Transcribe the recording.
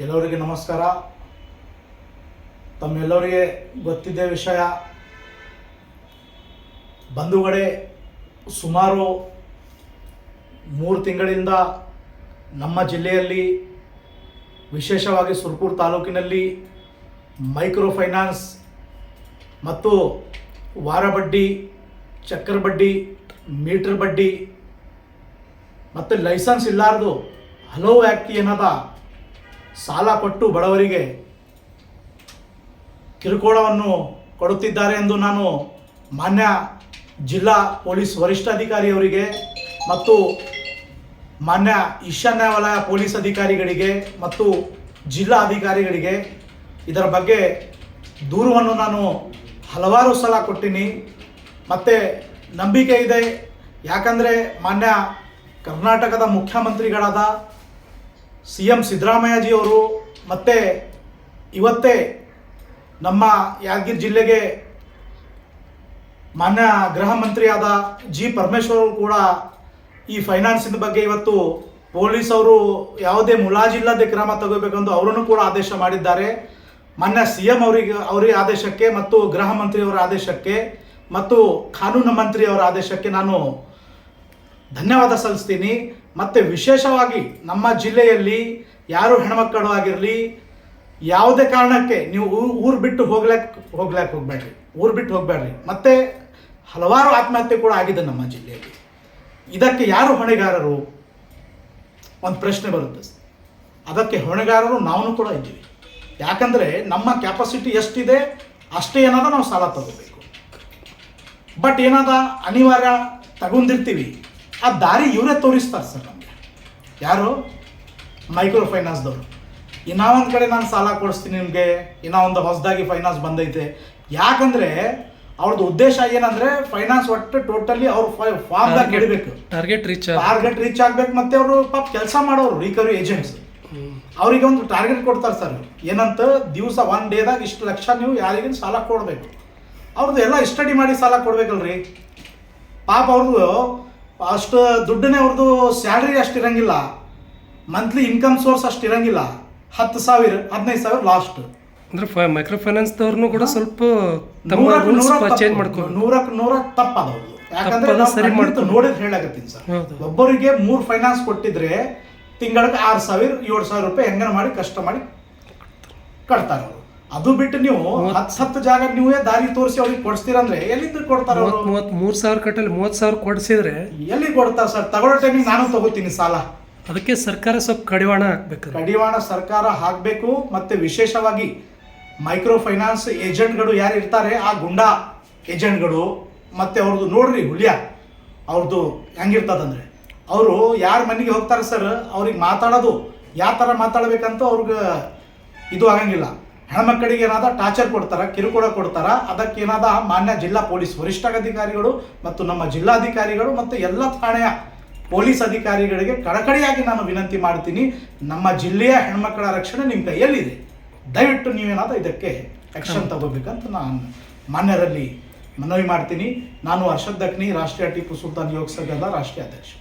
ಎಲ್ಲರಿಗೆ ನಮಸ್ಕಾರ. ತಮ್ಮೆಲ್ಲರಿಗೆ ಗೊತ್ತಿದ್ದ ವಿಷಯ. ಬಂಧುಗಳೇ, ಸುಮಾರು ಮೂರು ತಿಂಗಳಿಂದ ನಮ್ಮ ಜಿಲ್ಲೆಯಲ್ಲಿ, ವಿಶೇಷವಾಗಿ ಸುರ್ಪುರ್ ತಾಲೂಕಿನಲ್ಲಿ ಮೈಕ್ರೋ ಫೈನಾನ್ಸ್ ಮತ್ತು ವಾರ ಬಡ್ಡಿ ಚಕ್ರ ಬಡ್ಡಿ ಮೀಟರ್ ಬಡ್ಡಿ ಮತ್ತು ಲೈಸೆನ್ಸ್ ಇಲ್ಲಾರ್ದು ಹಲವು ವ್ಯಕ್ತಿ ಏನದ ಸಾಲ ಕೊಟ್ಟು ಬಡವರಿಗೆ ಕಿರುಕುಳವನ್ನು ಕೊಡುತ್ತಿದ್ದಾರೆ ಎಂದು ನಾನು ಮಾನ್ಯ ಜಿಲ್ಲಾ ಪೊಲೀಸ್ ವರಿಷ್ಠಾಧಿಕಾರಿಯವರಿಗೆ ಮತ್ತು ಮಾನ್ಯ ಈಶಾನ್ಯ ವಲಯ ಪೊಲೀಸ್ ಅಧಿಕಾರಿಗಳಿಗೆ ಮತ್ತು ಜಿಲ್ಲಾ ಅಧಿಕಾರಿಗಳಿಗೆ ಇದರ ಬಗ್ಗೆ ದೂರವನ್ನು ನಾನು ಹಲವಾರು ಸಲ ಕೊಟ್ಟಿನಿ. ಮತ್ತು ನಂಬಿಕೆ ಇದೆ. ಯಾಕಂದರೆ ಮಾನ್ಯ ಕರ್ನಾಟಕದ ಮುಖ್ಯಮಂತ್ರಿಗಳಾದ ಸಿ ಎಂ ಸಿದ್ದರಾಮಯ್ಯಜಿಯವರು ಮತ್ತು ಇವತ್ತೇ ನಮ್ಮ ಯಾದಗಿರಿ ಜಿಲ್ಲೆಗೆ ಮಾನ್ಯ ಗೃಹ ಮಂತ್ರಿಯಾದ ಜಿ ಪರಮೇಶ್ವರ್ ಕೂಡ ಈ ಫೈನಾನ್ಸಿನ ಬಗ್ಗೆ ಇವತ್ತು ಪೊಲೀಸ್ ಅವರು ಯಾವುದೇ ಮುಲಾಜಿಲ್ಲದೆ ಕ್ರಮ ತಗೋಬೇಕೆಂದು ಅವರನ್ನು ಕೂಡ ಆದೇಶ ಮಾಡಿದ್ದಾರೆ. ಮಾನ್ಯ ಸಿ ಎಂ ಅವರಿಗೆ ಅವರಿಗೆ ಆದೇಶಕ್ಕೆ ಮತ್ತು ಗೃಹ ಮಂತ್ರಿಯವರ ಆದೇಶಕ್ಕೆ ಮತ್ತು ಕಾನೂನು ಮಂತ್ರಿಯವರ ಆದೇಶಕ್ಕೆ ನಾನು ಧನ್ಯವಾದ ಸಲ್ಲಿಸ್ತೀನಿ. ಮತ್ತು ವಿಶೇಷವಾಗಿ ನಮ್ಮ ಜಿಲ್ಲೆಯಲ್ಲಿ ಯಾರು ಹೆಣ್ಮಕ್ಕಳು ಆಗಿರಲಿ, ಯಾವುದೇ ಕಾರಣಕ್ಕೆ ನೀವು ಊರು ಬಿಟ್ಟು ಹೋಗ್ಲಾಕ್ ಹೋಗ್ಲಾಕ್ ಹೋಗ್ಬೇಡ್ರಿ. ಊರು ಬಿಟ್ಟು ಹೋಗಬೇಡ್ರಿ. ಮತ್ತು ಹಲವಾರು ಆತ್ಮಹತ್ಯೆ ಕೂಡ ಆಗಿದೆ ನಮ್ಮ ಜಿಲ್ಲೆಯಲ್ಲಿ. ಇದಕ್ಕೆ ಯಾರು ಹೊಣೆಗಾರರು? ಒಂದು ಪ್ರಶ್ನೆ ಬರುತ್ತೆ. ಅದಕ್ಕೆ ಹೊಣೆಗಾರರು ನಾವು ಕೂಡ ಇದ್ದೀವಿ. ಯಾಕಂದರೆ ನಮ್ಮ ಕ್ಯಾಪಾಸಿಟಿ ಎಷ್ಟಿದೆ, ಅಷ್ಟೇ ಏನಾದ ನಾವು ಸಾಲ ತಗೋಬೇಕು. ಬಟ್ ಏನಾದ ಅನಿವಾರ್ಯ ತಗೊಂಡಿರ್ತೀವಿ. ಆ ದಾರಿ ಇವರೇ ತೋರಿಸ್ತಾರೆ ಸರ್ ನಮಗೆ. ಯಾರು? ಮೈಕ್ರೋ ಫೈನಾನ್ಸ್ದವರು ಇನ್ನೂ ಒಂದು ಕಡೆ ನಾನು ಸಾಲ ಕೊಡಿಸ್ತೀನಿ ನಿಮಗೆ. ಇನ್ನೂ ಒಂದು ಹೊಸದಾಗಿ ಫೈನಾನ್ಸ್ ಬಂದೈತೆ. ಯಾಕಂದರೆ ಅವ್ರದ್ದು ಉದ್ದೇಶ ಏನಂದ್ರೆ ಫೈನಾನ್ಸ್ ಒಟ್ಟು ಟೋಟಲಿ ಅವ್ರು ಫಾರ್ಮ್ದಾಗ ಗೆಡಬೇಕು ಟಾರ್ಗೆಟ್ ರೀಚ್ ಟಾರ್ಗೆಟ್ ರೀಚ್ ಆಗ್ಬೇಕು ಮತ್ತೆ ಅವರು ಪಾಪ ಕೆಲಸ ಮಾಡೋರು ರಿಕವರಿ ಏಜೆಂಟ್ಸ್ ಅವರಿಗೆ ಒಂದು ಟಾರ್ಗೆಟ್ ಕೊಡ್ತಾರೆ ಸರ್ ಏನಂತ ದಿವಸ ಒನ್ ಡೇದಾಗ ಇಷ್ಟು ಲಕ್ಷ ನೀವು ಯಾರಿಗೆ ಸಾಲ ಕೊಡಬೇಕು. ಅವ್ರದ್ದು ಎಲ್ಲ ಸ್ಟಡಿ ಮಾಡಿ ಸಾಲ ಕೊಡ್ಬೇಕಲ್ರಿ. ಪಾಪ ಅವ್ರದ್ದು ಅಷ್ಟು ದುಡ್ಡನ್ನೇ ಅವ್ರದ್ದು ಸ್ಯಾಲ್ರಿ ಅಷ್ಟು ಇರಂಗಿಲ್ಲ. ಮಂತ್ಲಿ ಇನ್ಕಮ್ ಸೋರ್ಸ್ ಅಷ್ಟು ಇರಂಗಿಲ್ಲ. ಹತ್ತು ಸಾವಿರ ಹದಿನೈದು ಸಾವಿರ ಲಾಸ್ಟ್ ಅಂದ್ರೆ ಮೈಕ್ರೋ ಫೈನಾನ್ಸ್ ದವ್ರನ್ನು ಕೂಡ ಸ್ವಲ್ಪ ತಮ್ಮ ರೂಲ್ಸ್ ಚೇಂಜ್ ಮಾಡ್ಕೋ ನೂರಕ್ಕೆ ನೂರ ತಪ್ಪದವ್ರು ಯಾಕಂದ್ರೆ ಸರಿ ಮಾಡ್ತು ನೋಡಿದ್ರೆ ಹೇಳಕತ್ತೀನಿ ಸರ್. ಒಬ್ಬರಿಗೆ ಮೂರು ಫೈನಾನ್ಸ್ ಕೊಟ್ಟಿದ್ರೆ ತಿಂಗಳಿಗೆ ಆರು ಸಾವಿರ ಏಳು ಸಾವಿರ ರೂಪಾಯಿ ಹೆಂಗನ ಮಾಡಿ ಕಷ್ಟ ಮಾಡಿ ಕಟ್ತಾರೆ ಅವರು. ಅದು ಬಿಟ್ಟು ನೀವು ಹತ್ತು ಹತ್ತು ಜಾಗ ನೀವೇ ದಾರಿ ತೋರಿಸಿ ಅವ್ರಿಗೆ ಕೊಡಿಸ್ತೀರಂದ್ರೆ ಎಲ್ಲಿಂದ ಕೊಡ್ತಾರ ಮೂವತ್ ಮೂರು ಸಾವಿರ ಕಟ್ಟಲ್ಲಿ ಮೂವತ್ ಸಾವಿರ ಕೊಡಿಸಿದ್ರೆ ಎಲ್ಲಿ ಕೊಡ್ತಾರೆ ಸರ್? ತಗೊಳ್ಳೋ ಟೈಮಿಗೆ ನಾನು ತಗೋತೀನಿ ಸಾಲ. ಅದಕ್ಕೆ ಸರ್ಕಾರ ಸ್ವಲ್ಪ ಕಡಿವಾಣ ಹಾಕ್ಬೇಕು ಕಡಿವಾಣ ಸರ್ಕಾರ ಹಾಕಬೇಕು ಮತ್ತೆ ವಿಶೇಷವಾಗಿ ಮೈಕ್ರೋ ಫೈನಾನ್ಸ್ ಏಜೆಂಟ್ಗಳು ಯಾರು ಇರ್ತಾರೆ ಆ ಗುಂಡಾ ಏಜೆಂಟ್ಗಳು ಮತ್ತೆ ಅವ್ರದ್ದು ನೋಡ್ರಿ ಹುಲಿಯ ಅವ್ರದ್ದು ಹೆಂಗಿರ್ತದಂದ್ರೆ. ಅವರು ಯಾರ ಮನೆಗೆ ಹೋಗ್ತಾರೆ ಸರ್? ಅವ್ರಿಗೆ ಮಾತಾಡೋದು ಯಾವ ಥರ ಮಾತಾಡಬೇಕಂತ ಅವ್ರಿಗೆ ಇದು ಆಗಂಗಿಲ್ಲ. ಹೆಣ್ಮಕ್ಕಳಿಗೆ ಏನಾದ ಟಾರ್ಚರ್ ಕೊಡ್ತಾರ, ಕಿರುಕುಳ ಕೊಡ್ತಾರ, ಅದಕ್ಕೆ ಏನಾದ ಮಾನ್ಯ ಜಿಲ್ಲಾ ಪೊಲೀಸ್ ವರಿಷ್ಠಾಧಿಕಾರಿಗಳು ಮತ್ತು ನಮ್ಮ ಜಿಲ್ಲಾಧಿಕಾರಿಗಳು ಮತ್ತು ಎಲ್ಲ ಠಾಣೆಯ ಪೊಲೀಸ್ ಅಧಿಕಾರಿಗಳಿಗೆ ಕಡಕಡಿಯಾಗಿ ನಾನು ವಿನಂತಿ ಮಾಡ್ತೀನಿ, ನಮ್ಮ ಜಿಲ್ಲೆಯ ಹೆಣ್ಮಕ್ಕಳ ರಕ್ಷಣೆ ನಿಮ್ಮ ಕೈಯಲ್ಲಿದೆ. ದಯವಿಟ್ಟು ನೀವೇನಾದ ಇದಕ್ಕೆ ಆಕ್ಷನ್ ತಗೋಬೇಕಂತ ನಾನು ಮಾನ್ಯರಲ್ಲಿ ಮನವಿ ಮಾಡ್ತೀನಿ. ನಾನು ಹರ್ಷದ್ ದಕ್ನಿ ರಾಷ್ಟ್ರೀಯ ಟಿಪ್ಪು ಸುಲ್ತಾನ್ ಯೋಗ ಸಂಘದ ರಾಷ್ಟ್ರೀಯ ಅಧ್ಯಕ್ಷ.